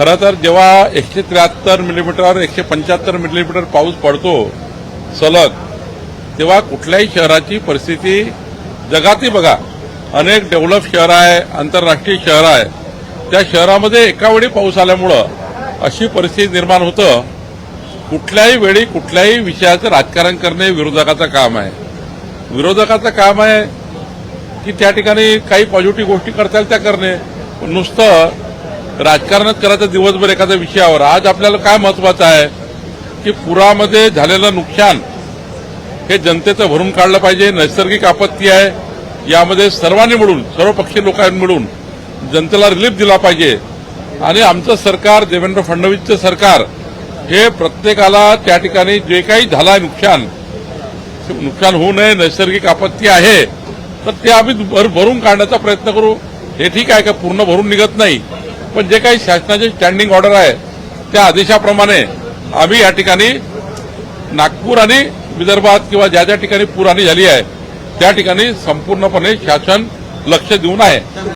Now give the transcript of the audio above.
खरं तर जेव्हा एकशे त्र्याहत्तर मिलीमीटर एकशे पंच्याहत्तर मिलीमीटर पाऊस पडतो सलग तेव्हा कुठल्याही शहराची परिस्थिती जगातही बघा. अनेक डेव्हलप शहर आहे आंतरराष्ट्रीय शहर आहे. त्या शहरामध्ये एकावेळी पाऊस आल्यामुळं अशी परिस्थिती निर्माण होतं. कुठल्याही वेळी कुठल्याही विषयाचं राजकारण करणे विरोधकाचं काम आहे. विरोधकाचं काम आहे की त्या ठिकाणी काही पॉझिटिव्ह गोष्टी करता येईल त्या करणे. पण नुसतं राजकारणच करायचं दिवसभर एखाद्या विषयावर. आज आपल्याला काय महत्वाचं आहे? की पुरामध्ये झालेलं नुकसान हे जनतेचं भरून काढलं पाहिजे. नैसर्गिक आपत्ती आहे. यामध्ये सर्वांनी मिळून सर्व पक्षीय लोकांनी मिळून जनतेला रिलीफ दिला पाहिजे. आणि आमचं सरकार देवेंद्र फडणवीसचं सरकार हे प्रत्येकाला त्या ठिकाणी जे काही झालं आहे नुकसान नुकसान होऊ नये नैसर्गिक आपत्ती आहे तर ते आम्ही भर भरून काढण्याचा प्रयत्न करू. हे ठीक आहे का? पूर्ण भरून निघत नाही. पण जे काही शासनाचे स्टँडिंग ऑर्डर आहे त्या आदेशाप्रमाणे आम्ही या ठिकाणी नागपूर आणि विदर्भात किंवा ज्या ज्या ठिकाणी पूर हानी झाली आहे त्या ठिकाणी संपूर्णपणे शासन लक्ष देऊन आहे.